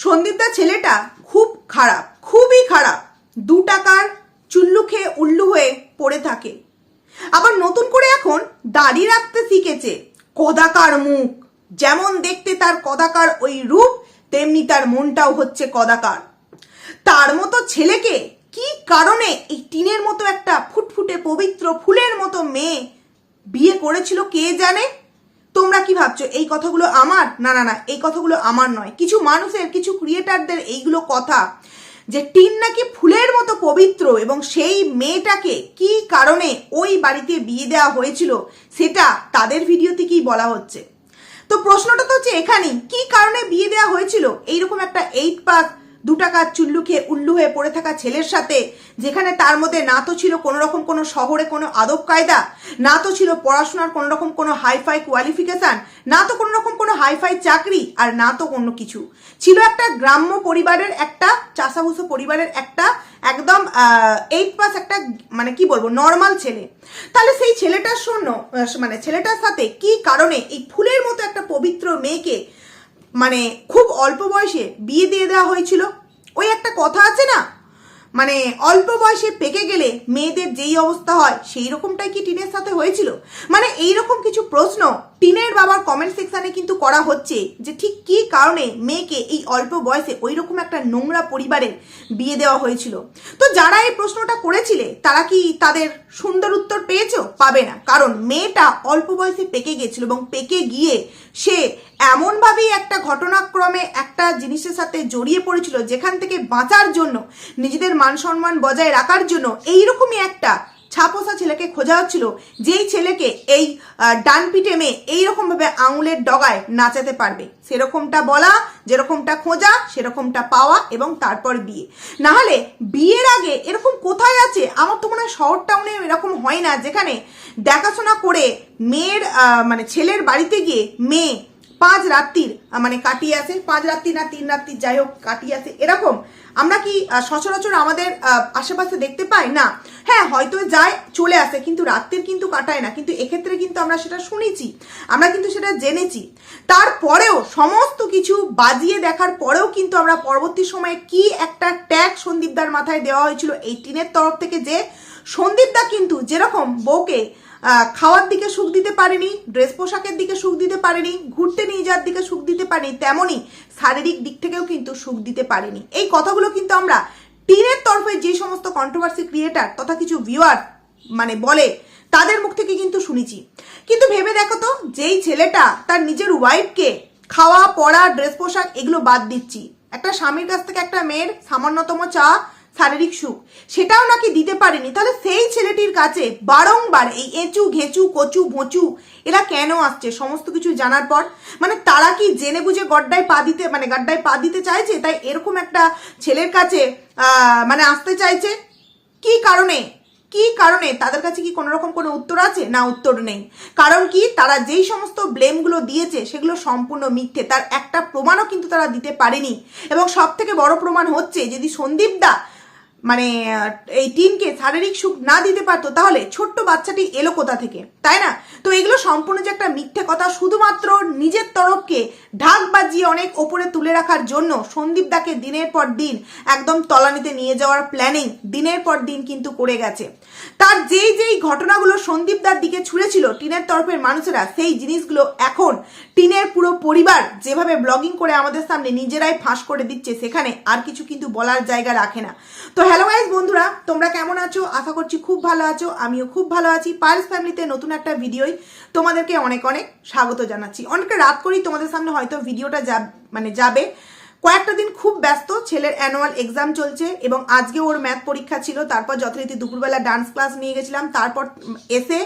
সন্দীপদা ছেলেটা খুব খারাপ, খুবই খারাপ। দু টাকার চুল্লু খেয়ে উল্লু হয়ে পড়ে থাকে। আবার নতুন করে এখন দাড়ি রাখতে শিখেছে কদাকার মুখ। যেমন দেখতে তার কদাকার ওই রূপ, তেমনি তার মনটাও হচ্ছে কদাকার। তার মতো ছেলেকে কি কারণে এই টিনের মতো একটা ফুটফুটে পবিত্র ফুলের মতো মেয়ে বিয়ে করেছিল কে জানে? তোমরা কি ভাবছ? এই কথাগুলো আমার? না না না, এই কথাগুলো আমার নয়। কিছু মানুষের, কিছু ক্রিয়েটারদের এইগুলো কথা যে টিন নাকি ফুলের মতো পবিত্র এবং সেই মেয়েটাকে কি কারণে ওই বাড়িতে বিয়ে দেওয়া হয়েছিল সেটা তাদের ভিডিওতে কি বলা হচ্ছে। তো প্রশ্নটা তো হচ্ছে এখানেই, কি কারণে বিয়ে দেওয়া হয়েছিল? এইরকম একটা এইট পাস দু টাকার চুল্লু খেয়ে উল্লু হয়ে পড়ে থাকা ছেলের সাথে, যেখানে তার মধ্যে না তো ছিল কোনো রকম কোনো শহরে কোনো আদব কায়দা, না তো ছিল পড়াশোনার কোনো রকম কোনো হাইফাই কোয়ালিফিকেশান, না তো কোনো রকম কোনো হাইফাই চাকরি আর না তো অন্য কিছু। ছিল একটা গ্রাম্য পরিবারের একটা, চাষাভুষো পরিবারের একটা, একদম এইট পাস একটা মানে কি বলব নর্মাল ছেলে। তাহলে সেই ছেলেটার শূন্য মানে ছেলেটার সাথে কি কারণে এই ফুলের মতো একটা পবিত্র মেয়েকে মানে খুব অল্প বয়সে বিয়ে দিয়ে দেওয়া হয়েছিল। ওই একটা কথা আছে না? মানে অল্প বয়সে পেকে গেলে মেয়েদের যেই অবস্থা হয় সেই রকমটাই কি টিনের সাথে হয়েছিল? মানে এই রকম কিছু প্রশ্ন টিনের বাবার কমেন্ট সেকশনে কিন্তু করা হচ্ছে যে ঠিক কি কারণে মেয়েকে এই অল্প বয়সে ওই রকম একটা নোংরা পরিবারের বিয়ে দেওয়া হয়েছিল? তো যারা এই প্রশ্নটা করেছিলে, তারা কি তাদের সুন্দর উত্তর পেয়েছ? পাবে না। কারণ মেয়েটা অল্প বয়সে পেকে গেছিল এবং পেকে গিয়ে সে এমনভাবেই একটা ঘটনাক্রমে একটা জিনিসের সাথে জড়িয়ে পড়েছিল যেখান থেকে বাঁচার জন্য, নিজেদের মান সম্মান বজায় রাখার জন্য, এইরকমই একটা ছাপোসা ছেলেকে খোঁজা হচ্ছিল, যেই ছেলেকে এই ডান পিঠে মেয়ে এইরকমভাবে আঙুলের ডগায় নাচাতে পারবে। সেরকমটা বলা, যেরকমটা খোঁজা, সেরকমটা পাওয়া এবং তারপর বিয়ে। না হলে বিয়ের আগে এরকম কোথায় আছে? আমার তো মনে হয় শহর টাউনে এরকম হয় না, যেখানে দেখাশোনা করে মেয়ের মানে ছেলের বাড়িতে গিয়ে মেয়ে পাঁচ রাত্রির মানে কাটিয়ে আসে, পাঁচ রাত্রি না তিন রাত্রি, যাই হোক, কাটিয়ে আসে, এরকম। আমরা কি সচরাচর আমাদের আশেপাশে দেখতে পাই? না। হ্যাঁ হয়তো যায়, চলে আসে, কিন্তু রাত্রির কিন্তু কাটায় না। কিন্তু এক্ষেত্রে কিন্তু আমরা সেটা শুনেছি, আমরা কিন্তু সেটা জেনেছি। তারপরেও সমস্ত কিছু বাজিয়ে দেখার পরেও কিন্তু আমরা পরবর্তী সময়ে কি একটা ট্যাগ সন্দীপদার মাথায় দেওয়া হয়েছিল এই টিনের তরফ থেকে যে সন্দীপদা কিন্তু যেরকম বউকে খাওয়ার দিকে সুখ দিতে পারেনি ড্রেস পোশাকের দিকে সুখ দিতে পারেনি, ঘুরতে নিয়ে যাওয়ার দিকে সুখ দিতে পারেনি, তেমনি শারীরিক দিক থেকেও কিন্তু সুখ দিতে পারেনি। এই কথাগুলো কিন্তু আমরা টিনের তরফে যে সমস্ত কন্ট্রোভার্সি ক্রিয়েটার তথা কিছু ভিউয়ার মানে বলে, তাদের মুখ থেকে কিন্তু শুনেছি। কিন্তু ভেবে দেখো তো, যেই ছেলেটা তার নিজের ওয়াইফকে খাওয়া, পড়া ড্রেস পোশাক এগুলো বাদ দিচ্ছি। একটা স্বামীর কাছ থেকে একটা মেয়ের সামান্যতম চা শারীরিক সুখ, সেটাও নাকি দিতে পারেনি। তাহলে সেই ছেলেটির কাছে বারংবার এই এঁচু, ঘেঁচু, কচু, ভোঁচু, এরা কেন আসছে? সমস্ত কিছু জানার পর মানে তারা কি জেনে বুঝে গড্ডায় পা দিতে মানে গাড্ডায় পা দিতে চাইছে? তাই এরকম একটা ছেলের কাছে মানে আসতে চাইছে? কি কারণে? কি কারণে? তাদের কাছে কি কোনো রকম কোনো উত্তর আছে? না, উত্তর নেই। কারণ কি? তারা যেই সমস্ত ব্লেমগুলো দিয়েছে, সেগুলো সম্পূর্ণ মিথ্যে। তার একটা প্রমাণও কিন্তু তারা দিতে পারেনি। এবং সব থেকে বড় প্রমাণ হচ্ছে, যদি সন্দীপ দা মানে এই টিনকে শারীরিক সুখ না দিতে পারতো, তাহলে ছোট্ট বাচ্চাটি এলো কোথা থেকে? তাই না? তো এগুলো সম্পূর্ণ যে একটা মিথ্যে কথা, শুধুমাত্র নিজের তরফকে ঢাক বাজিয়ে অনেক ওপরে তুলে রাখার জন্য সন্দীপ দাকে দিনের পর দিন একদম তলানিতে নিয়ে যাওয়ার প্ল্যানিং দিনের পর দিন কিন্তু করে গেছে। তার যেই যেই ঘটনাগুলো সন্দীপ দার দিকে ছুঁড়েছিল, টিনের তরফের মানুষেরা সেই জিনিসগুলো এখন টিনের পুরো পরিবার যেভাবে ব্লগিং করে আমাদের সামনে নিজেরাই ফাঁস করে দিচ্ছে, সেখানে আর কিছু কিন্তু বলার জায়গা রাখে না। তো হ্যালো গাইজ বন্ধুরা, তোমরা কেমন আছো? আশা করছি খুব ভালো আছো, আমিও খুব ভালো আছি। পার্স ফ্যামিলিতে নতুন একটা ভিডিওই তোমাদেরকে অনেক অনেক স্বাগত জানাচ্ছি। অনেকটা রাত করেই তোমাদের সামনে হয়তো ভিডিওটা যা মানে যাবে। কয়েকটা দিন খুব ব্যস্ত, ছেলের অ্যানুয়াল এক্সাম চলছে এবং আজকে ওর ম্যাথ পরীক্ষা ছিল, তারপর যথারীতি দুপুরবেলা ডান্স ক্লাস নিয়ে গেছিলাম, তারপর এসে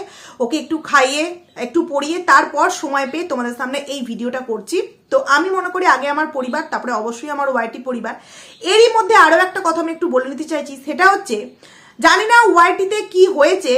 ওকে একটু খাইয়ে, একটু পড়িয়ে, তারপর সময় পেয়ে তোমাদের সামনে এই ভিডিওটা করছি। তো আমি মনে করি আগে আমার পরিবার, তারপরে অবশ্যই আমার ওয়াইটি পরিবার। এরই মধ্যে আরও একটা কথা আমি একটু বলে নিতে চাইছি, সেটা হচ্ছে জানি না ওয়াইটিতে কি হয়েছে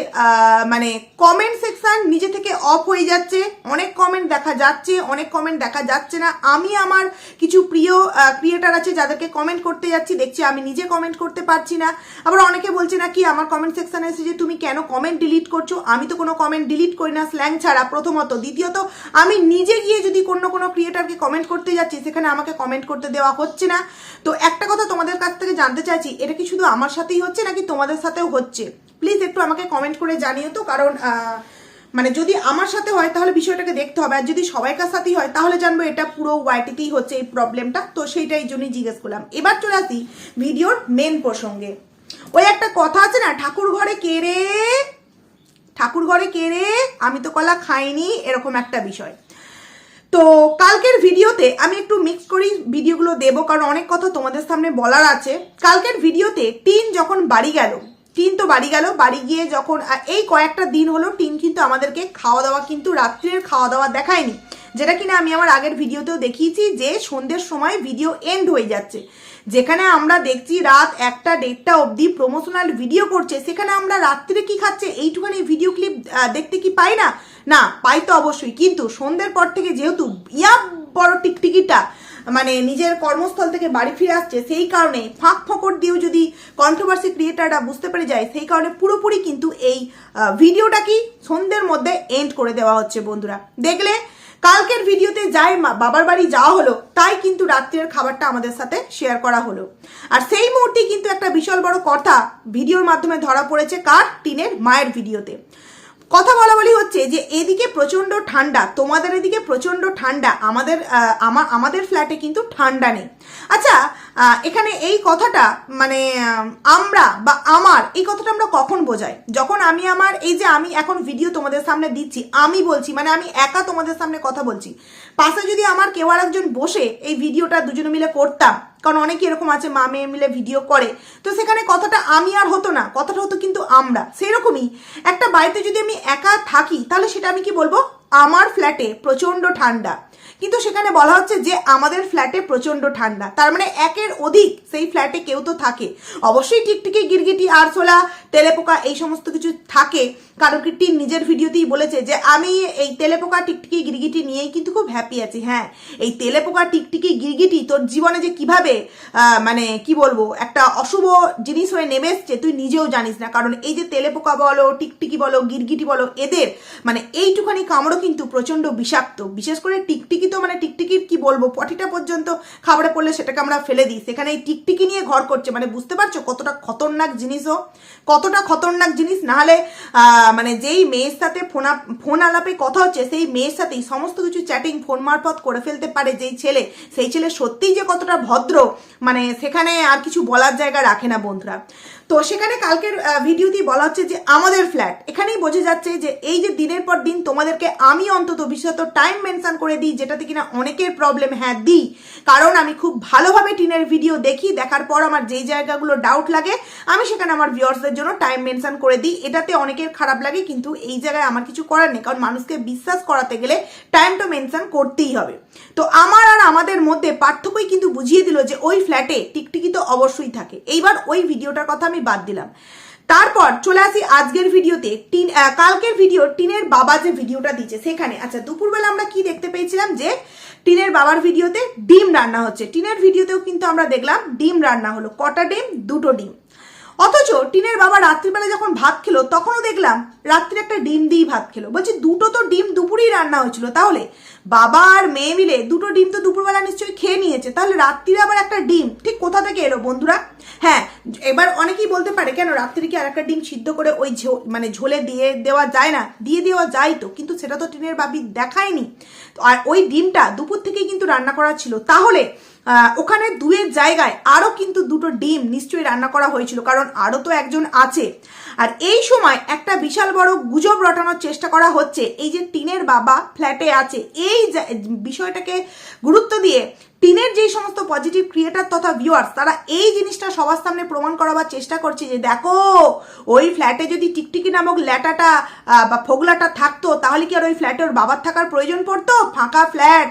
মানে কমেন্ট সেকশন নিজে থেকে অফ হয়ে যাচ্ছে, অনেক কমেন্ট দেখা যাচ্ছে, অনেক কমেন্ট দেখা যাচ্ছে না। আমি আমার কিছু প্রিয় ক্রিয়েটার আছে যাদেরকে কমেন্ট করতে যাচ্ছি, দেখছি আমি নিজে কমেন্ট করতে পারছি না। আবার অনেকে বলছে না কি, আমার কমেন্ট সেকশনে এসে যে তুমি কেন কমেন্ট ডিলিট করছ? আমি তো কোনো কমেন্ট ডিলিট করি না স্ল্যাং ছাড়া প্রথমত। দ্বিতীয়ত, আমি নিজে গিয়ে যদি কোনো কোনো ক্রিয়েটারকে কমেন্ট করতে যাচ্ছি, সেখানে আমাকে কমেন্ট করতে দেওয়া হচ্ছে না। তো একটা কথা তোমাদের কাছ থেকে জানতে চাইছি, এটা কি শুধু আমার সাথেই হচ্ছে নাকি তোমাদের সাথেও হচ্ছে। প্লিজ একটু আমাকে কমেন্ট করে জানিও তো, কারণ মানে যদি আমার সাথে হয় তাহলে বিষয়টাকে দেখতে হবে। আর যদি সবাইকার সাথেই হয় তাহলে জানব এটা পুরো ওয়াইটিতেই হচ্ছে এই প্রবলেমটা তো সেইটাই জন্যই জিজ্ঞেস করলাম। এবার চলে আসি ভিডিওর মেন প্রসঙ্গে। ওই একটা কথা আছে না, ঠাকুর ঘরে কে রে? ঠাকুর ঘরে কে রে? আমি তো কলা খাইনি, এরকম একটা বিষয়। তো কালকের ভিডিওতে আমি একটু মিক্স করি ভিডিওগুলো দেবো, কারণ অনেক কথা তোমাদের সামনে বলার আছে। কালকের ভিডিওতে টিন যখন বাড়ি গেল টিন তো বাড়ি গেল, বাড়ি গিয়ে যখন এই কয়েকটা দিন হলো টিন কিন্তু আমাদেরকে খাওয়া দাওয়া কিন্তু রাত্রের খাওয়া দাওয়া দেখায়নি, যেটা কিনা আমি আমার আগের ভিডিওতেও দেখিয়েছি যে সন্ধ্যের সময় ভিডিও এন্ড হয়ে যাচ্ছে। যেখানে আমরা দেখছি রাত একটা দেড়টা অবধি প্রমোশনাল ভিডিও করছে, সেখানে আমরা রাত্রিরে কি খাচ্ছে, এইটুখানি ভিডিও ক্লিপ দেখতে কি পাই না? না, পাই তো অবশ্যই, কিন্তু সন্ধ্যের পর থেকে যেহেতু ইয়া বড় টিকটিকিটা মানে নিজের কর্মস্থল থেকে বাড়ি ফিরে আসছে, সেই কারণে ফাঁক ফকর দিয়েও যদি কন্ট্রোভার্সি ক্রিয়েটাররা বুঝতে পেরে যায়, সেই কারণে পুরোপুরি কিন্তু এই ভিডিওটা কি সন্ধ্যের মধ্যে এন্ড করে দেওয়া হচ্ছে বন্ধুরা। দেখলে কালকের ভিডিওতে যাই বাবার বাড়ি যাওয়া হলো, তাই কিন্তু রাত্রের খাবারটা আমাদের সাথে শেয়ার করা হলো। আর সেই মুহূর্তে কিন্তু একটা বিশাল বড় কথা ভিডিওর মাধ্যমে ধরা পড়েছে কার? টিনের মায়ের ভিডিওতে। কথা বলা বলি হচ্ছে যে এদিকে প্রচণ্ড ঠান্ডা, তোমাদের এদিকে প্রচণ্ড ঠান্ডা, আমাদের আমাদের ফ্ল্যাটে কিন্তু ঠান্ডা নেই। আচ্ছা এখানে এই কথাটা মানে আমরা বা আমার, এই কথাটা আমরা কখন বোঝাই? যখন আমি আমার, এই যে আমি এখন ভিডিও তোমাদের সামনে দিচ্ছি, আমি বলছি মানে আমি একা তোমাদের সামনে কথা বলছি। পাশে যদি আমার কেউ আর একজন বসে এই ভিডিওটা দুজনে মিলে করতাম, কারণ অনেকে এরকম আছে, মা মেয়ে মিলে ভিডিও করে, তো সেখানে কথাটা আমি আর হতো না, কথাটা হতো কিন্তু আমরা। সেরকমই একটা বাড়িতে যদি আমি একা থাকি, তাহলে সেটা আমি কি বলব? আমার ফ্ল্যাটে প্রচণ্ড ঠান্ডা। কিন্তু সেখানে বলা হচ্ছে যে আমাদের ফ্ল্যাটে প্রচণ্ড ঠান্ডা। তার মানে একের অধিক সেই ফ্ল্যাটে কেউ তো থাকে। অবশ্যই টিকটিকি, গিরগিটি, আরশোলা, তেলেপোকা এই সমস্ত কিছু থাকে। কারণ কি টিন নিজের ভিডিওতেই বলেছে যে আমি এই তেলেপোকা, টিকটিকি, গিরগিটি নিয়েই কিন্তু খুব হ্যাপি আছি। হ্যাঁ এই তেলেপোকা, টিকটিকি, গিরগিটি তোর জীবনে যে কীভাবে মানে কি বলব, একটা অশুভ জিনিস হয়ে নেমে এসছে, তুই নিজেও জানিস না। কারণ এই যে তেলেপোকা বলো, টিকটিকি বলো, গিরগিটি বলো, এদের মানে এইটুখানি কামড়ও কিন্তু প্রচণ্ড বিষাক্ত। বিশেষ করে টিকটিকি তো মানে টিকটিকির কি বলব? পটিটা পর্যন্ত খাবারে পড়লে সেটাকে আমরা ফেলে দিই। সেখানে এই টিকটিকি নিয়ে ঘর করছে। মানে বুঝতে পারছ কতটা খতরনাক জিনিসও কতটা খতরনাক জিনিস? না হলে মানে যেই মেয়ের সাথে ফোন ফোন আলাপে কথা হচ্ছে, সেই মেয়ের সাথেই সমস্ত কিছু চ্যাটিং ফোন মারফত করে ফেলতে পারে যেই ছেলে। সেই ছেলে সত্যিই যে কতটা ভদ্র মানে সেখানে আর কিছু বলার জায়গা রাখে না বন্ধুরা। তো সেখানে কালকের ভিডিওতেই বলা হচ্ছে যে আমাদের ফ্ল্যাট এখানেই বোঝা যাচ্ছে যে এই যে দিনের পর দিন তোমাদেরকে আমি অন্তত বিশেষত টাইম মেনশন করে দিই যেটাতে কিনা অনেকের প্রবলেম হ্যাঁ দিই। কারণ আমি খুব ভালোভাবে টিনের ভিডিও দেখি, দেখার পর আমার যেই জায়গাগুলো ডাউট লাগে, আমি সেখানে আমার ভিউয়ার্সদের জন্য টাইম মেনশন করে দিই। এটাতে অনেকের খারাপ লাগে, কিন্তু এই জায়গায় আমার কিছু করার নেই, কারণ মানুষকে বিশ্বাস করাতে গেলে টাইমটা মেনশন করতেই হবে। তো আমার আর আমাদের মধ্যে পার্থক্যই কিন্তু বুঝিয়ে দিল যে ওই ফ্ল্যাটে টিকটিকি তো অবশ্যই থাকে। এইবার ওই ভিডিওটার কথা আমি বাদ দিলাম। তারপর চলে আসি আজকের ভিডিওতে। টিন কালকের ভিডিও টিনের বাবা যে ভিডিওটা দিচ্ছে সেখানে। আচ্ছা দুপুরবেলা আমরা কি দেখতে পেয়েছিলাম যে, টিনের বাবার ভিডিওতে ডিম রান্না হচ্ছে। টিনের ভিডিওতেও কিন্তু আমরা দেখলাম ডিম রান্না হলো। কটা ডিম? দুটো ডিম। অথচ টিনের বাবা রাত্রিবেলা যখন ভাত খেলো, তখনও দেখলাম রাত্রে একটা ডিম দিয়েই ভাত খেলো। বলছি, দুটো তো ডিম দুপুরেই রান্না হয়েছিল, তাহলে? বাবা আর মেয়ে মিলে দুটো ডিম তো দুপুরবেলা নিশ্চয়ই খেয়ে নিয়েছে, তাহলে রাত্রিরে আবার একটা ডিম? ঠিক কোথা থেকে এলো বন্ধুরা? হ্যাঁ এবার অনেকেই বলতে পারে, কেন রাত্রি কি আর একটা ডিম সিদ্ধ করে ওই মানে ঝোলে দিয়ে দেওয়া যায় না? দিয়ে দেওয়া যায় তো, কিন্তু সেটা তো টিনের বাবি দেখায়নি। আর ওই ডিমটা দুপুর থেকেই কিন্তু রান্না করা ছিল। তাহলে ওখানে দুয়ের জায়গায় আরও কিন্তু দুটো ডিম নিশ্চয়ই রান্না করা হয়েছিল, কারণ আরও তো একজন আছে। আর এই সময় একটা বিশাল বড় গুজব রটানোর চেষ্টা করা হচ্ছে। এই যে টিনের বাবা ফ্ল্যাটে আছে, এই বিষয়টাকে গুরুত্ব দিয়ে টিনের যেই সমস্ত পজিটিভ ক্রিয়েটার তথা ভিউয়ার্স তারা এই জিনিসটা সবার সামনে প্রমাণ করাবার চেষ্টা করছে যে, দেখো, ওই ফ্ল্যাটে যদি টিকটিকি নামক ল্যাটাটা বা ফোগলাটা থাকতো, তাহলে কি আর ওই ফ্ল্যাটে ওর বাবার থাকার প্রয়োজন পড়তো? ফাঁকা ফ্ল্যাট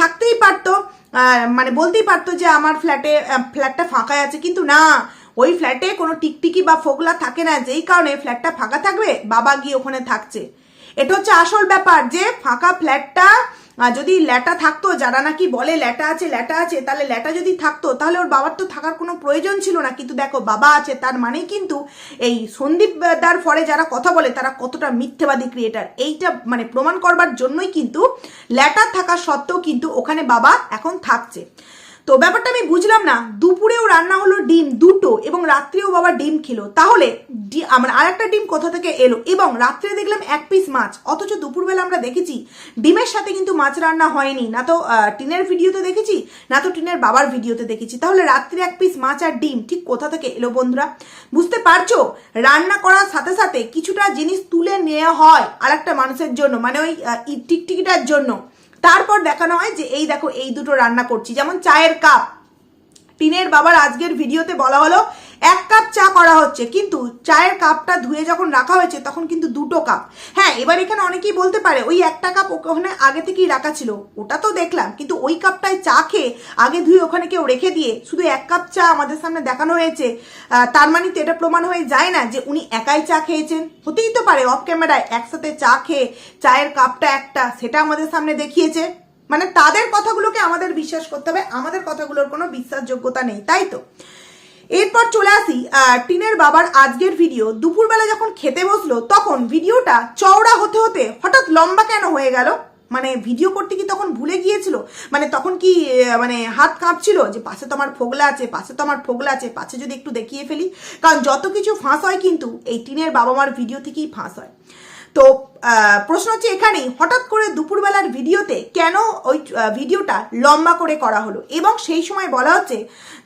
থাকতেই পারতো। মানে বলতেই পারতো যে, আমার ফ্ল্যাটে ফ্ল্যাটটা ফাঁকাই আছে। কিন্তু না ওই ফ্ল্যাটে কোনো টিকটিকি বা ফোগলা থাকে না, যেই কারণে ফ্ল্যাটটা ফাঁকা থাকবে, বাবা গিয়ে ওখানে থাকছে। এটা হচ্ছে আসল ব্যাপার যে ফাঁকা ফ্ল্যাটটা যদি ল্যাটা থাকতো, যারা নাকি বলে ল্যাটা আছে ল্যাটা আছে, তাহলে ল্যাটা যদি থাকতো, তাহলে ওর বাবার তো থাকার কোনো প্রয়োজন ছিল না। কিন্তু দেখো, বাবা আছে, তার মানেই কিন্তু এই সন্দীপ দার ফরে যারা কথা বলে, তারা কতটা মিথ্যেবাদী ক্রিয়েটার এইটা মানে প্রমাণ করবার জন্যই কিন্তু ল্যাটা থাকা সত্ত্বেও কিন্তু ওখানে বাবা এখন থাকছে। তো ব্যাপারটা আমি বুঝলাম না। দুপুরেও রান্না হলো ডিম দুটো এবং রাত্রেও বাবা ডিম খেলো। তাহলে আমার আরেকটা ডিম কোথা থেকে এলো? এবং রাত্রে দেখলাম এক পিস মাছ। অথচ দুপুরবেলা আমরা দেখেছি ডিমের সাথে কিন্তু মাছ রান্না হয়নি। না তো টিনের ভিডিওতে দেখেছি, না তো টিনের বাবার ভিডিওতে দেখেছি। তাহলে রাত্রে এক পিস মাছ আর ডিম ঠিক কোথা থেকে এলো বন্ধুরা? বুঝতে পারছ? রান্না করার সাথে সাথে কিছুটা জিনিস তুলে নেওয়া হয় আরেকটা মানুষের জন্য মানে ওই টিকটিকিটার জন্য। তারপর দেখানো হয় যে এই দেখো এই দুটো রান্না করছি। যেমন চায়ের কাপ। টিনের বাবার আজকের ভিডিওতে বলা হলো, এক কাপ চা করা হচ্ছে, কিন্তু চায়ের কাপটা ধুয়ে যখন রাখা হয়েছে, তখন কিন্তু দুটো কাপ। হ্যাঁ এবার এখানে অনেকেই বলতে পারে, ওই একটা কাপ ওখানে আগে থেকেই রাখা ছিল, ওটা তো দেখলাম, কিন্তু ওই কাপটায় চা খেয়ে আগে ধুয়ে ওখানে কেউ রেখে দিয়ে শুধু এক কাপ চা আমাদের সামনে দেখানো হয়েছে। তার মানে তো এটা প্রমাণ হয়ে যায় না যে উনি একাই চা খেয়েছেন। হতেই তো পারে অফ ক্যামেরায় একসাথে চা খেয়ে চায়ের কাপটা একটা, সেটা আমাদের সামনে দেখিয়েছে। মানে তাদের কথাগুলোকে আমাদের বিশ্বাস করতে হবে, আমাদের কথাগুলোর কোনো বিশ্বাসযোগ্যতা নেই, তাই তো? এরপর চলে আসি টিনের বাবার আজকের ভিডিও দুপুরবেলা যখন খেতে বসল, তখন ভিডিওটা চওড়া হতে হতে হঠাৎ লম্বা কেন হয়ে গেল? মানে ভিডিও করতে কি তখন ভুলে গিয়েছিল? মানে তখন কি মানে হাত কাঁপছিল যে পাশে তো আমার ফোগলা আছে, পাশে তো আমার ফোগলা আছে, পাশে যদি একটু দেখিয়ে ফেলি? কারণ যত কিছু ফাঁস হয় কিন্তু, এই টিনের বাবা মার ভিডিও থেকেই ফাঁস হয়। তো প্রশ্ন হচ্ছে এখানেই, হঠাৎ করে দুপুরবেলার ভিডিওতে কেন ওই ভিডিওটা লম্বা করে করা হলো? এবং সেই সময় বলা হচ্ছে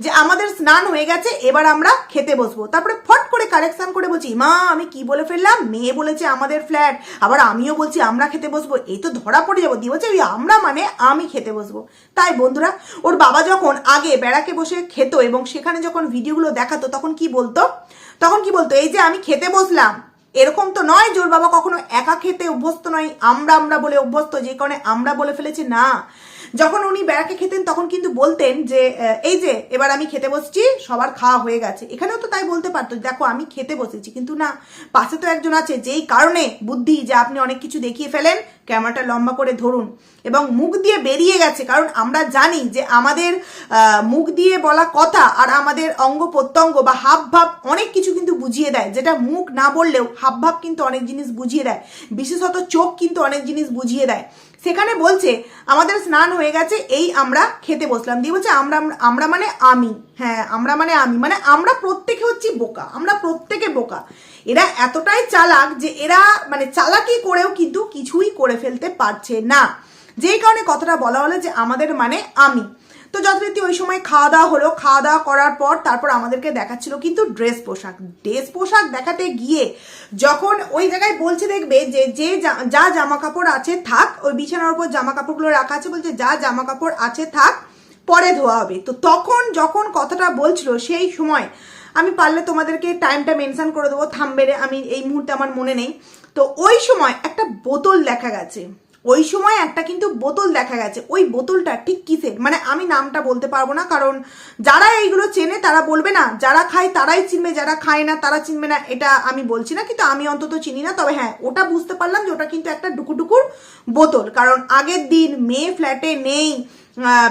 যে আমাদের স্নান হয়ে গেছে, এবার আমরা খেতে বসবো। তারপরে ফট করে কারেকশান করে বলছি, মা, আমি কি বলে ফেললাম? মেয়ে বলেছে আমাদের ফ্ল্যাট, আবার আমিও বলছি আমরা খেতে বসবো। এই তো ধরা পড়ে যাব, দিয়ে বলছে, ওই আমরা মানে আমি খেতে বসবো। তাই বন্ধুরা, ওর বাবা যখন আগে বেড়াকে বসে খেত এবং সেখানে যখন ভিডিওগুলো দেখাতো, তখন কি বলতো? তখন কি বলতো, এই যে আমি খেতে বসলাম এরকম তো নয় জোর বাবা কখনো একা খেতে অভ্যস্ত নয়। আমরা আমরা বলে অভ্যস্ত, যে কারণে আমরা বলে ফেলেছি, না। যখন উনি বেড়াকে খেতেন, তখন কিন্তু বলতেন যে এই যে, এবার আমি খেতে বসছি, সবার খাওয়া হয়ে গেছে। এখানেও তো তাই বলতে পারতো, দেখো, আমি খেতে বসেছি। কিন্তু না, পাশে তো একজন আছে, যেই কারণে বুদ্ধি যে আপনি অনেক কিছু দেখিয়ে ফেলেন, ক্যামেরাটা লম্বা করে ধরুন। এবং মুখ দিয়ে বেরিয়ে গেছে, কারণ আমরা জানি যে আমাদের মুখ দিয়ে বলা কথা আর আমাদের অঙ্গ প্রত্যঙ্গ বা হাব ভাব অনেক কিছু কিন্তু বুঝিয়ে দেয়, যেটা মুখ না বললেও হাব ভাব কিন্তু অনেক জিনিস বুঝিয়ে দেয়। বিশেষত চোখ কিন্তু অনেক জিনিস বুঝিয়ে দেয়। সেখানে বলছে, আমাদের স্নান হয়ে গেছে, এই আমরা খেতে বসলাম। দিয়ে বলছে, আমরা আমরা মানে আমি। হ্যাঁ আমরা মানে আমি। মানে আমরা প্রত্যেকে হচ্ছি বোকা, আমরা প্রত্যেকে বোকা। এরা এতটাই চালাক যে এরা মানে চালাকি করেও কিন্তু কিছুই করে ফেলতে পারছে না। যেই কারণে কথাটা বলা হলো যে, আমাদের মানে আমি। তো যথারীতি ওই সময় খাওয়া দাওয়া হলো। খাওয়া দাওয়া করার পর তারপর আমাদেরকে দেখাচ্ছিল কিন্তু ড্রেস পোশাক। ড্রেস পোশাক দেখাতে গিয়ে যখন ওই জায়গায় বলছে দেখবে যে যে যা জামা কাপড় আছে থাক, ওই বিছানার উপর জামা কাপড়গুলো রাখা আছে বলছে, যা জামা কাপড় আছে থাক, পরে ধোয়া হবে। তো তখন যখন কথাটা বলছিল সেই সময় আমি পারলে তোমাদেরকে টাইমটা মেনশন করে দেবো থামবেরে আমি এই মুহূর্তে আমার মনে নেই। তো ওই সময় একটা বোতল দেখা গেছে। ওই সময় একটা কিন্তু বোতল দেখা গেছে। ওই বোতলটা ঠিক কিসের? মানে আমি নামটা বলতে পারব না, কারণ যারা এইগুলো চেনে তারা বলবে না। যারা খায় তারাই চিনবে, যারা খায় না তারা চিনবে না, এটা আমি বলছি না, কিন্তু আমি অন্তত চিনি না। তবে হ্যাঁ ওটা বুঝতে পারলাম যে ওটা কিন্তু একটা ডুকুডুকুর বোতল। কারণ আগের দিন মেয়ে ফ্ল্যাটে নেই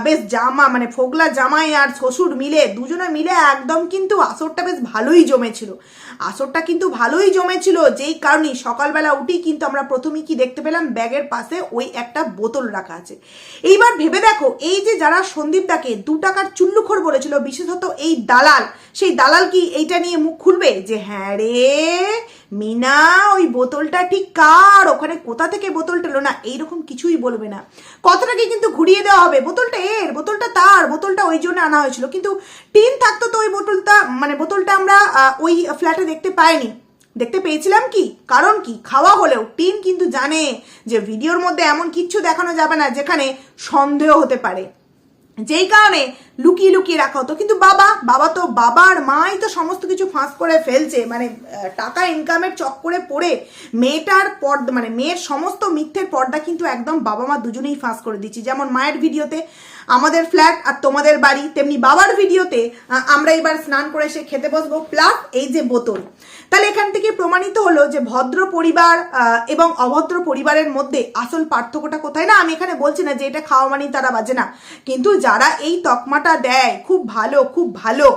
বেশ জামা মানে ফোগলা জামাই আর শ্বশুর মিলে, দুজনে মিলে একদম কিন্তু আসরটা বেশ ভালোই জমেছিল। আসরটা কিন্তু ভালোই জমেছিল, যেই কারণে সকালবেলা উঠেই কিন্তু আমরা প্রথমেই কি দেখতে পেলাম, ব্যাগের পাশে ওই একটা বোতল রাখা আছে। এইবার ভেবে দেখো, এই যে যারা সন্দীপদাকে দু টাকার চুল্লুখোর বলেছিল, বিশেষত এই দালাল, সেই দালাল কি এইটা নিয়ে মুখ খুলবে? যে হ্যাঁ রে, মিনা, ওই বোতলটা ঠিক কার? ওখানে কোথা থেকে বোতলটা এলো? না, এইরকম কিছুই বলবে না। কথাটাকে কিন্তু ঘুরিয়ে দেওয়া হবে, বোতলটা এর, বোতলটা তার, বোতলটা ওই জন্য আনা হয়েছিল। কিন্তু টিন থাকতো তো ওই বোতলটা মানে বোতলটা আমরা ওই ফ্ল্যাটে দেখতে পাইনি। দেখতে পেয়েছিলাম কি? কারণ কি? খাওয়া হলেও টিন কিন্তু জানে যে ভিডিওর মধ্যে এমন কিচ্ছু দেখানো যাবে না যেখানে সন্দেহ হতে পারে। যেই কারণে লুকিয়ে লুকিয়ে রাখা হতো। কিন্তু বাবা বাবা তো, বাবার মাই তো সমস্ত কিছু ফাঁস করে ফেলছে। মানে টাকা ইনকামের চক্করে পড়ে মেয়েটার পর্দা মানে মেয়ের সমস্ত মিথ্যের পর্দা কিন্তু একদম বাবা মা দুজনেই ফাঁস করে দিচ্ছে যেমন মায়ের ভিডিওতে আমাদের ফ্ল্যাট আর তোমাদের বাড়ি, তেমনি বাবার ভিডিওতে আমরা এবার স্নান করে এসে খেতে বসবো প্লাস এই যে বোতল। তাহলে এখান থেকে প্রমাণিত হলো যে ভদ্র পরিবার এবং অভদ্র পরিবারের মধ্যে আসল পার্থক্যটা কোথায় না? আমি এখানে বলছি না যে এটা খাওয়া মানেই তারা বাজে না। কিন্তু যারা এই তকমাটা দেয়, খুব ভালো খুব ভালো,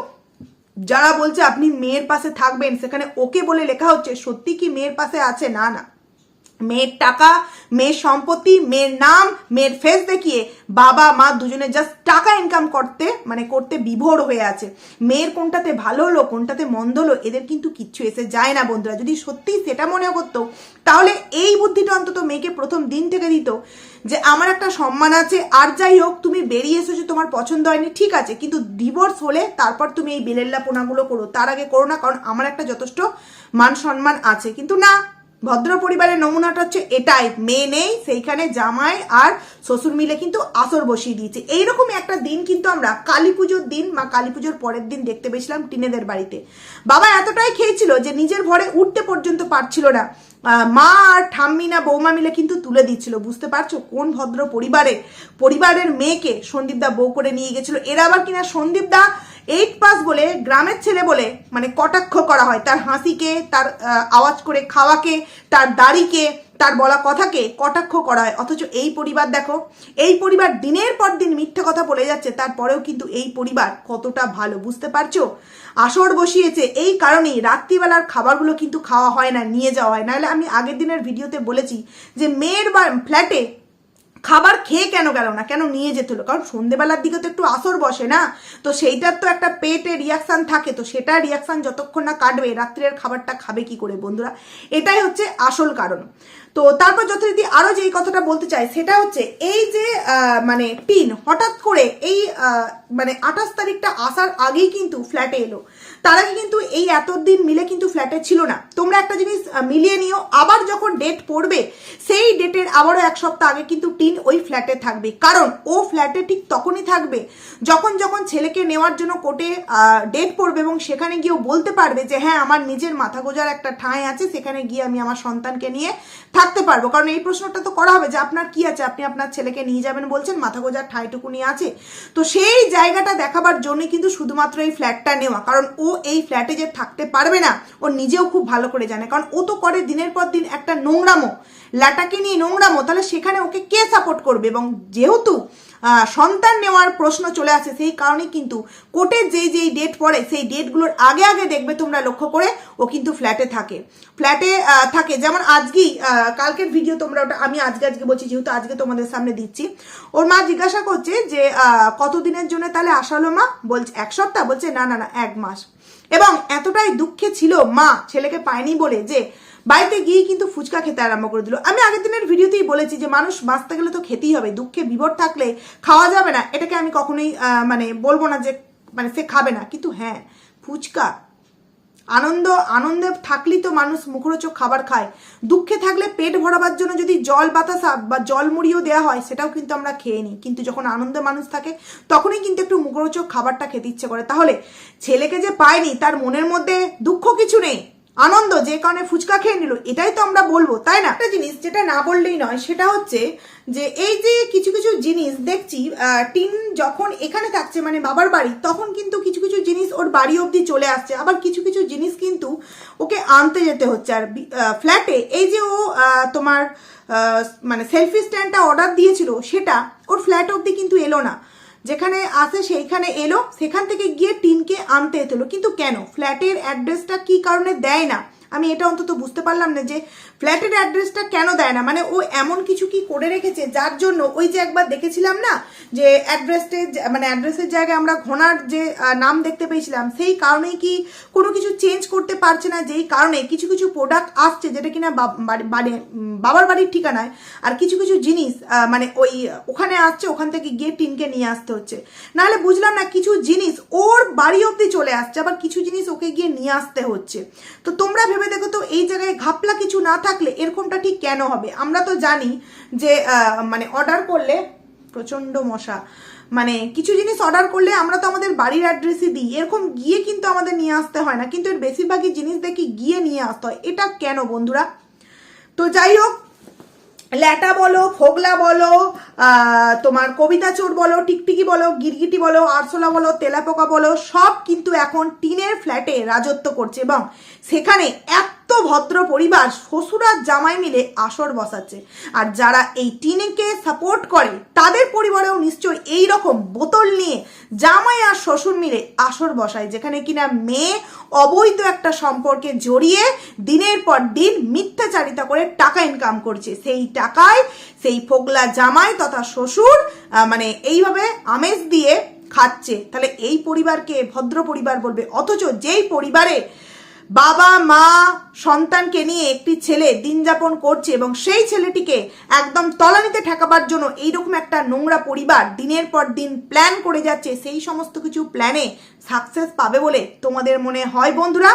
যারা বলছে আপনি মেয়ের পাশে থাকবেন, সেখানে ওকে বলে লেখা হচ্ছে, সত্যি কি মেয়ের পাশে আছে? না না। মেয়ের টাকা, মেয়ের সম্পত্তি, মেয়ের নাম, মেয়ের ফেস দেখিয়ে বাবা, মা দুজনে জাস্ট টাকা ইনকাম করতে মানে করতে বিভোর হয়ে আছে। মেয়ের কোনটাতে ভালো হলো, কোনটাতে মন্দ হলো, এদের কিন্তু কিচ্ছু এসে যায় না বন্ধুরা। যদি সত্যিই সেটা মনে করতো, তাহলে এই বুদ্ধিটা অন্তত মেয়েকে প্রথম দিন থেকে দিত যে, আমার একটা সম্মান আছে, আর যাই হোক, তুমি বেরিয়ে এসেছ, তোমার পছন্দ হয়নি, ঠিক আছে। কিন্তু ডিভোর্স হলে তারপর তুমি এই বেলেল্লাপোনাগুলো করো। তার আগে করো না, কারণ আমার একটা যথেষ্ট মান সম্মান আছে। কিন্তু না ভদ্র পরিবারের নমুনাটা হচ্ছে এটাই। মেয়ে নেই, সেইখানে জামাই আর শ্বশুর মিলে কিন্তু আসর বসিয়ে দিয়েছে। এইরকমই একটা দিন কিন্তু আমরা কালী পুজোর দিন বা কালী পুজোর পরের দিন দেখতে পেয়েছিলাম টিনেদের বাড়িতে। বাবা এতটাই খেয়েছিল যে নিজের ঘরে উঠতে পর্যন্ত পারছিল না। মা আর ঠাম্মি না বৌমা মিলে কিন্তু তুলে দিচ্ছিল। বুঝতে পারছ কোন ভদ্র পরিবারে, পরিবারের মেয়েকে সন্দীপদা বউ করে নিয়ে গেছিল? এরা আবার কিনা সন্দীপদা এইট পাস বলে, গ্রামের ছেলে বলে মানে কটাক্ষ করা হয়। তার হাসিকে, তার আওয়াজ করে খাওয়াকে, তার দাড়িকে, তার বলা কথাকে কটাক্ষ করা হয়। অথচ এই পরিবার দেখো, এই পরিবার দিনের পর দিন মিথ্যা কথা বলে যাচ্ছে, তারপরেও কিন্তু এই পরিবার কতটা ভালো, বুঝতে পারছ? আসর বসিয়েছে, এই কারণেই রাত্রিবেলার খাবারগুলো কিন্তু খাওয়া হয় না, নিয়ে যাওয়া হয়। নাহলে আমি আগের দিনের ভিডিওতে বলেছি যে, মেয়ের বা ফ্ল্যাটে খাবার খেয়ে কেন গেল না? কেন নিয়ে যেতে হলো? কারণ সন্ধেবেলার দিকে তো একটু আসর বসে না? তো সেইটার তো একটা পেটে রিয়াকশান থাকে। তো সেটা রিয়াকশান যতক্ষণ না কাটবে, রাত্রের খাবারটা খাবে কি করে বন্ধুরা? এটাই হচ্ছে আসল কারণ। তো তারপর যথারীতি আরও যে কথাটা বলতে চাই, সেটা হচ্ছে এই যে মানে টিন, হঠাৎ করে এই মানে আঠাশ তারিখটা আসার আগেই কিন্তু ফ্ল্যাটে এলো। তার কিন্তু এই এতদিন মিলে কিন্তু ফ্ল্যাটে ছিল না। তোমরা একটা জিনিস মিলিয়ে নিও, আবার যখন ডেট পড়বে, সেই ডেটের আবারও এক সপ্তাহ আগে কিন্তু টিন ওই ফ্ল্যাটে থাকবে। কারণ ও ফ্ল্যাটে ঠিক তখনই থাকবে যখন যখন ছেলেকে নেওয়ার জন্য কোর্টে ডেট পড়বে এবং সেখানে গিয়েও বলতে পারবে যে হ্যাঁ আমার নিজের মাথা গোজার একটা ঠাঁই আছে, সেখানে গিয়ে আমি আমার সন্তানকে নিয়ে থাকতে পারব। কারণ এই প্রশ্নটা তো করা হবে যে, আপনার কি আছে? আপনি আপনার ছেলেকে নিয়ে যাবেন বলছেন, মাথা গোজার ঠাঁইটুকুনি আছে। তো সেই জায়গাটা দেখাবার জন্যই কিন্তু শুধুমাত্র এই ফ্ল্যাটটা নেওয়া। কারণ ও এই ফ্ল্যাটে যে থাকতে পারবে না, ও নিজেও খুব ভালো করে জানে। কারণ ও তো করে দিনের পর দিন একটা নোংরামো। ল্যাটাকে নিয়ে নোংরামো, তাহলে সেখানে ওকে কে সাপোর্ট করবে? এবং যেহেতু সন্তান নেওয়ার প্রশ্ন চলে আসে, সেই কারণে কিন্তু কোর্টের যেই যেই ডেট পড়ে, সেই ডেটগুলোর আগে আগে দেখবে তোমরা লক্ষ্য করে ও কিন্তু ফ্ল্যাটে থাকে। ফ্ল্যাটে থাকে। যেমন আজকেই কালকের ভিডিও তোমরা ওটা আমি আজকে আজকে বলছি, যেহেতু আজকে তোমাদের সামনে দিচ্ছি। ওর মা জিজ্ঞাসা করছে যে কতদিনের জন্য তাহলে আসালো মা? বলছে, এক সপ্তাহ? বলছে, না না না, এক মাস। এবং এতটাই দুঃখে ছিল মা ছেলেকে পায়নি বলে যে বাড়িতে গিয়ে কিন্তু ফুচকা খেতে আরম্ভ করে দিল। আমি আগের দিনের ভিডিওতেই বলেছি যে মানুষ বাঁচতে গেলে তো খেতেই হবে, দুঃখে বিভোর থাকলে খাওয়া যাবে না। এটাকে আমি কখনোই মানে বলব না যে মানে সে খাবে না। কিন্তু হ্যাঁ ফুচকা আনন্দ, আনন্দে থাকলেই তো মানুষ মুখরোচক খাবার খায়। দুঃখে থাকলে পেট ভরাবার জন্য যদি জল বাতাসা বা জল মুড়িও দেওয়া হয়, সেটাও কিন্তু আমরা খেয়ে নিই। কিন্তু যখন আনন্দে মানুষ থাকে, তখনই কিন্তু একটু মুখরোচক খাবারটা খেতে ইচ্ছে করে। তাহলে ছেলেকে যে পায়নি, তার মনের মধ্যে দুঃখ কিছু নেই। আনন্দ, যে কারণে ফুচকা খেয়ে নিল, এটাই তো আমরা বলব, তাই না? একটা জিনিস যেটা না বললেই নয়, সেটা হচ্ছে যে এই যে কিছু কিছু জিনিস দেখছি টিন যখন এখানে থাকছে মানে বাবার বাড়ি, তখন কিন্তু কিছু কিছু জিনিস ওর বাড়ি অবধি চলে আসছে। আবার কিছু কিছু জিনিস কিন্তু ওকে আনতে যেতে হচ্ছে। আর ফ্ল্যাটে এই যে ও তোমার মানে সেলফি স্ট্যান্ডটা অর্ডার দিয়েছিল, সেটা ওর ফ্ল্যাট অবধি কিন্তু এলো না। যেখানে আছে সেইখানে এলো, সেখান থেকে গিয়ে টিনকে আনতে হলো কিন্তু কেন? ফ্ল্যাটের অ্যাড্রেসটা কি কারণে দেয় না? আমি এটা অন্তত বুঝতে পারলাম না যে ফ্ল্যাটের অ্যাড্রেসটা কেন দেয় না। মানে ও এমন কিছু কি করে রেখেছে যার জন্য ওই যে একবার দেখেছিলাম না যে অ্যাড্রেসটে মানে অ্যাড্রেসের জায়গায় আমরা ঘোনার যে নাম দেখতে পেয়েছিলাম, সেই কারণেই কি কোনো কিছু চেঞ্জ করতে পারছে না? যেই কারণে কিছু কিছু প্রোডাক্ট আসছে যেটা কিনা বাবার বাড়ির ঠিকানায় আর কিছু কিছু জিনিস মানে ওই ওখানে আসছে, ওখান থেকে গিয়ে টিনকে নিয়ে আসতে হচ্ছে। নাহলে বুঝলাম না কিছু জিনিস ওর বাড়ি অবধি চলে আসছে, আবার কিছু জিনিস ওকে গিয়ে নিয়ে আসতে হচ্ছে। তো তোমরা ভেবে দেখো তো, এই জায়গায় ঘাপলা কিছু না থাকলে এরকমটা ঠিক কেন হবে? আমরা তো জানি যে মানে অর্ডার করলে প্রচণ্ড মশা। মানে কিছু জিনিস অর্ডার করলে আমরা তো আমাদের বাড়ির অ্যাড্রেসই দিই। এরকম গিয়ে কিন্তু আমাদের নিয়ে আসতে হয় না। কিন্তু এর বেশিরভাগই জিনিস দেখি গিয়ে নিয়ে আসতে হয়। এটা কেন বন্ধুরা? তো যাই হোক ল্যাটা বলো, ফোগলা বলো তোমার কবিতা চোর বলো, টিকটিকি বলো, গিরগিটি বলো, আরশোলা বলো, তেলাপোকা বলো, সব কিন্তু এখন টিনের ফ্ল্যাটে রাজত্ব করছে এবং সেখানে এত ভদ্র পরিবার, শ্বশুর আর জামাই মিলে আসর বসাচ্ছে। আর যারা এই টিনেকে সাপোর্ট করে, তাদের পরিবারেও নিশ্চয়ই এই রকম বোতল নিয়ে জামাই আর শ্বশুর মিলে আসর বসায়, যেখানে কিনা মেয়ে অবৈধ একটা সম্পর্কে জড়িয়ে দিনের পর দিন মিথ্যাচারিতা করে টাকা ইনকাম করছে। সেই টাকায় সেই ফোগলা জামাই তথা শ্বশুর মানে এইভাবে আমেজ দিয়ে খাচ্ছে। তাহলে এই পরিবারকে ভদ্র পরিবার বলবে, অথচ যেই পরিবারে বাবা মা সন্তানকে নিয়ে একটি ছেলে দিন যাপন করছে এবং সেই ছেলেটিকে একদম তলানিতে ঠেকাবার জন্য এইরকম একটা নোংরা পরিবার দিনের পর দিন প্ল্যান করে যাচ্ছে সেই সমস্ত কিছু প্ল্যানে সাকসেস পাবে বলে তোমাদের মনে হয় বন্ধুরা?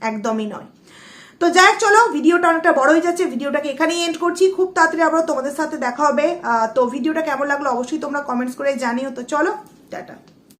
একদমই নয়। তো যাই হোক, চলো ভিডিওটা অনেকটা বড় হয়ে যাচ্ছে ভিডিওটাকে এখানেই এন্ড করছি। খুব তাড়াতাড়ি আবার তোমাদের সাথে দেখা হবে। তো ভিডিওটা কেমন লাগল অবশ্যই তোমরা কমেন্টস করে জানিও। তো চলো টাটা।